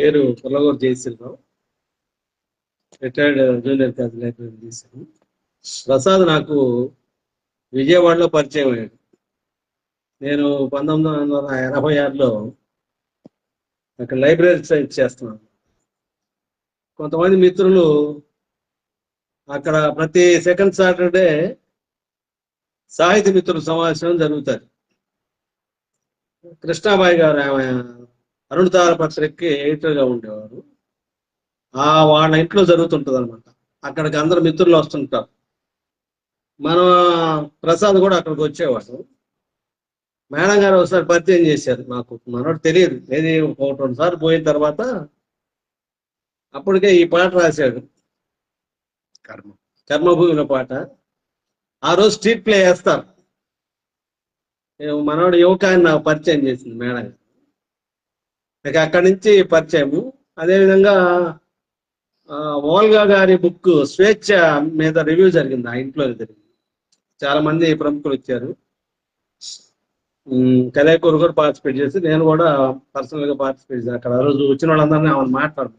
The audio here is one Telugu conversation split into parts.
పేరు Pullaguru Jayasri Rao retired junior class library తీశాను. ప్రసాద్ నాకు విజయవాడలో పరిచయం అయ్యాడు. నేను పంతొమ్మిది వందల ఎనభై ఆరులో అక్కడ లైబ్రరీ సైన్స్ చేస్తున్నాను. కొంతమంది మిత్రులు అక్కడ ప్రతి సెకండ్ సాటర్డే సాహిత్య మిత్రుల సమావేశం జరుగుతుంది కృష్ణాబాయి గారు ఆమె అరుణ్ తార పత్రికకి ఎడిటర్గా ఉండేవారు. ఆ వాళ్ళ ఇంట్లో జరుగుతుంటుంది అనమాట అక్కడికి అందరు మిత్రులు వస్తుంటారు. మన ప్రసాద్ కూడా అక్కడికి వచ్చేవాడు. మేడం గారు ఒకసారి పరిచయం చేశారు నాకు మనోడు తెలియదు. ఏది ఒకటి రెండు సార్లు పోయిన తర్వాత అప్పటికే ఈ పాట రాశాడు. కర్మ. కర్మభూమిలో పాట. ఆ రోజు స్ట్రీట్ ప్లే వేస్తారు మనోడు యువక అని నాకు పరిచయం చేసింది మేడం ఇక అక్కడి నుంచి పరిచయము. అదేవిధంగా ఓల్గా గారి బుక్ స్వేచ్ఛ మీద రివ్యూ జరిగింది. ఆ ఇంట్లో జరిగింది. చాలా మంది ప్రముఖులు వచ్చారు కలయకూరు కూడా పార్టిసిపేట్ చేసి నేను కూడా పర్సనల్గా పార్టిసిపేట్ చేశాను. అక్కడ ఆ రోజు వచ్చిన వాళ్ళందరినీ ఆమె మాట్లాడు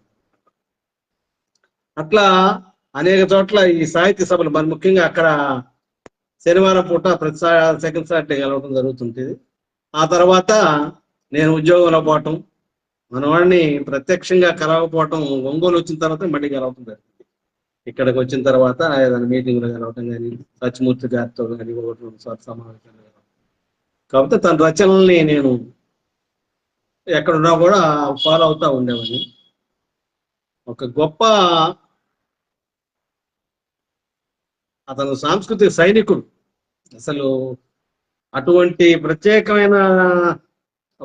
అట్లా అనేక చోట్ల ఈ సాహిత్య సభలు మరి ముఖ్యంగా అక్కడ శనివారం పూట ప్రతి సెకండ్ సాటర్డే కలవడం జరుగుతుంటుంది. ఆ తర్వాత నేను ఉద్యోగంలో పోవటం మనవాడిని ప్రత్యక్షంగా కలవకపోవటం ఒంగోలు వచ్చిన తర్వాత మళ్ళీ కలవటం జరుగుతుంది. ఇక్కడికి వచ్చిన తర్వాత ఏదైనా మీటింగ్లో కలవటం కానీ సత్యమూర్తి గారితో కానీ ఒకటి రెండు సార్లు సమావేశాలు కాకపోతే తన రచనల్ని నేను ఎక్కడున్నా కూడా ఫాలో అవుతా ఉండేవాడిని. ఒక గొప్ప అతను సాంస్కృతిక సైనికుడు. అసలు అటువంటి ప్రత్యేకమైన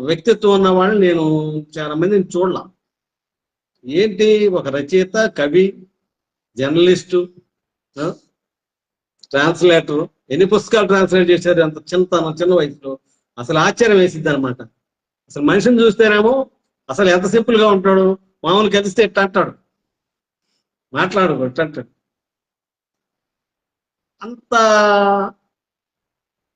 వ్యక్తిత్వం ఉన్నవాడిని నేను చాలా మందిని చూడలా. ఏంటి? ఒక రచయిత కవి జర్నలిస్టు ట్రాన్స్లేటర్. ఎన్ని పుస్తకాలు ట్రాన్స్లేట్ చేశారు? అంత చిన్న చిన్న వయసులో. అసలు ఆశ్చర్యం వేసిద్ది అనమాట అసలు మనిషిని చూస్తేనేమో అసలు ఎంత సింపుల్గా ఉంటాడు? మామూలు కలిస్తే ఇట్ట అంటాడు. మాట్లాడు ఎట్టంటాడు అంత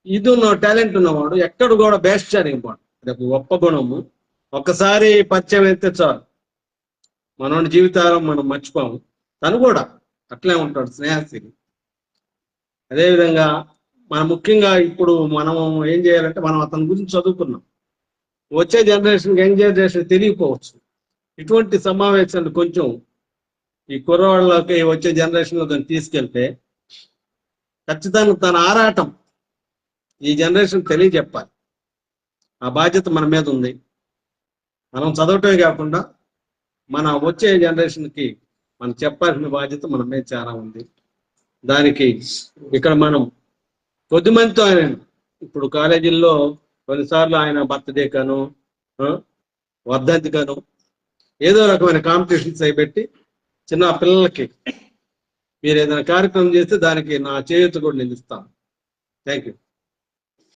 ఇది ఉన్న టాలెంట్ ఉన్నవాడు ఎక్కడ కూడా బెస్ట్ పోడు అది ఒక గొప్ప గుణము. ఒక్కసారి పరిచయం అయితే చాలు. మనోడి జీవితాలను మనం మర్చిపోము. తను కూడా అట్లే ఉంటాడు స్నేహశీలి. అదేవిధంగా మన ముఖ్యంగా ఇప్పుడు మనం ఏం చేయాలంటే మనం అతని గురించి చదువుకున్నాం. వచ్చే జనరేషన్కి యంగ్ జనరేషన్ తెలియకపోవచ్చు. ఇటువంటి సమావేశాలు కొంచెం ఈ కుర్రవాళ్ళకి వచ్చే జనరేషన్లో కానీ తీసుకెళ్తే ఖచ్చితంగా తన ఆరాటం ఈ జనరేషన్ తెలియజెప్పాలి. ఆ బాధ్యత మన మీద ఉంది. మనం చదవటమే కాకుండా మన వచ్చే జనరేషన్కి మనం చెప్పాల్సిన బాధ్యత మన మీద చాలా ఉంది. దానికి ఇక్కడ మనం కొద్దిమందితో ఆయన ఇప్పుడు కాలేజీల్లో కొన్నిసార్లు ఆయన బర్త్డే కాను వర్ధంతి కాను ఏదో రకమైన కాంపిటీషన్స్ అయిపెట్టి చిన్న పిల్లలకి మీరు ఏదైనా కార్యక్రమం చేస్తే దానికి నా చేయూత కూడా నిలుస్తాను థ్యాంక్ యూ